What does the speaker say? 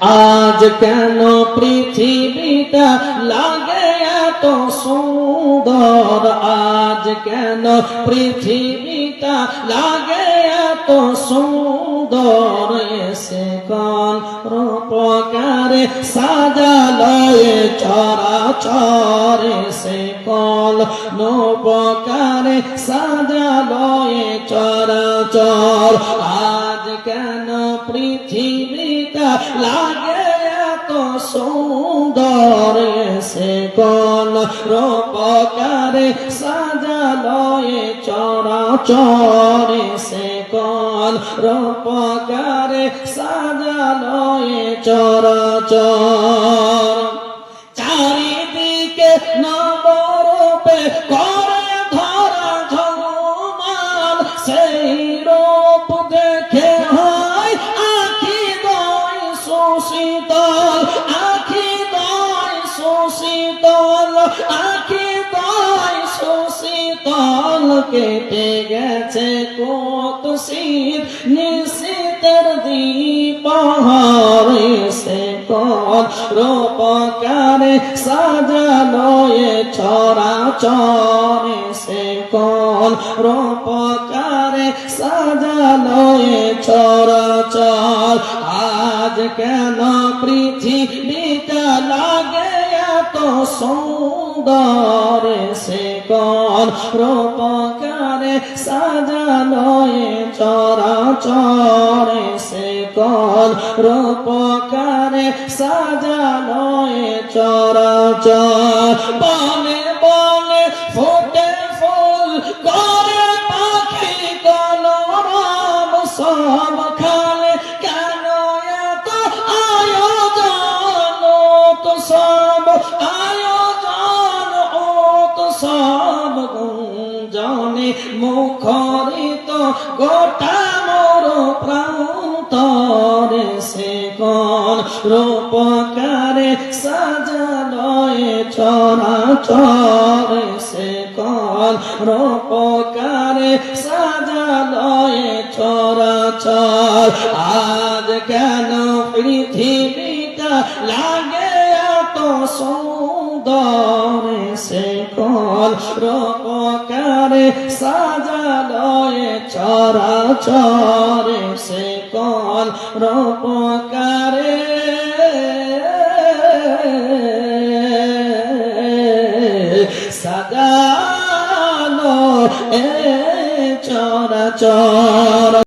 আজ কেন পৃথিবীটা লাগে এত সুন্দর? আজ কেন পৃথিবীটা লাগে এত সুন্দর? এসে রূপকারে সাজালয়ে চরা চরে সে কল। নৌপকারে সাজালয়ে চরা চর আজ কেন পৃথিবীটা লাগে এত সুন্দর সে কল? রূপকারে সাজালয়ে চরা চরে সে কল, রূপকারে সাজালয়ে চরা চর চারিদিকে নবরূপে করে ধরা ঝলমান সেই রূপ দেখে হয় আখি দয় সুশীতল আখি দয় সুশীতল আখি সুশীতল কেটে গেছে কত শীত নিশীতের দীপহার সে কল রূপকারে সাজালয়ে ছড়া চরে সে কল রূপকারে সাজালয়ে ছড়া চর আজ কেন পৃথিবীটা লাগে এত সুন্দর সে কল। রূপকারে সাজালয়ে চরা চরে সে কল। রূপকারে সাজালয়ে চরা চর বনে বনে ফুটে ফুল করে পাখি কলরব সব খালে গুঞ্জনে মুখরিত গোটা মোর প্রান্তরে সে কোন রূপকারে সাজালয়ে চরা চরে সে কোন রূপকারে সাজালয়ে চরা চর আজ কেন পৃথিবীটা লাগে এত সুন্দর? সে কল রূপকারে সাজালয়ে চরা চরে সে কল রূপকারে। সাজানো এ চরা চর